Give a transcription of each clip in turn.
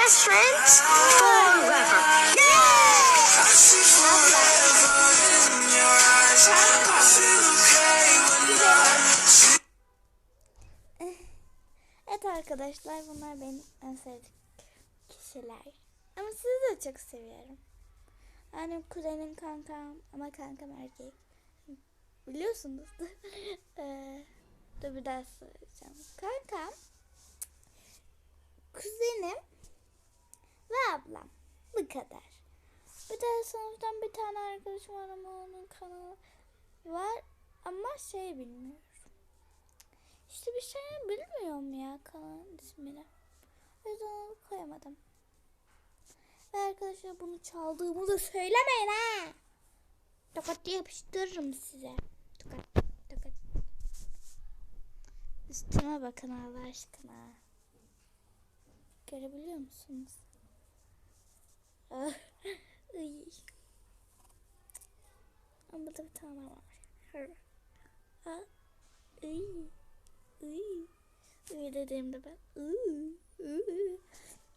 Best friends forever. Evet arkadaşlar bunlar benim en sevdiğim kişiler. Ama sizi de çok seviyorum. Yani kuzenim kankam ama kankam erkek. Biliyorsunuz. Eee, dur bir daha söyleyeceğim. Kankam, kuzenim ablam. Bu kadar. Bir de sınıftan bir tane arkadaşım var ama onun kanalı var ama şey bilmiyorum. İşte bir şey bilmiyorum ya kanalın ismini. O yüzden onu koyamadım. Ve arkadaşlar bunu çaldığımı da söylemeyin ha. Tokat yapıştırırım size. Tokat, tokat. Üstüme bakın Allah aşkına. Görebiliyor musunuz? Ah. Ama da bir tane var. Iy dediğimde ben.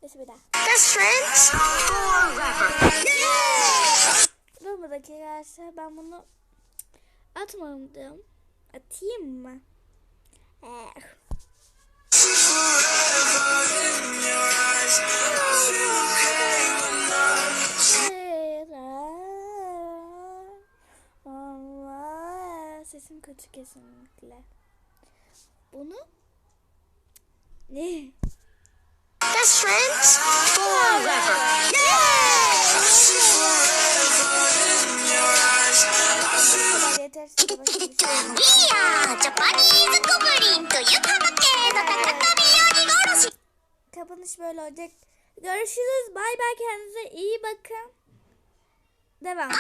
Neyse bir daha. Best friends forever. Dakika arkadaşlar ben bunu atmadım. Atayım mı? sesim kötü kesinlikle. Bunu ne? Best friends forever. Yeah! Kapanış böyle olacak. Görüşürüz. Bay bay. Kendinize iyi bakın. Devam.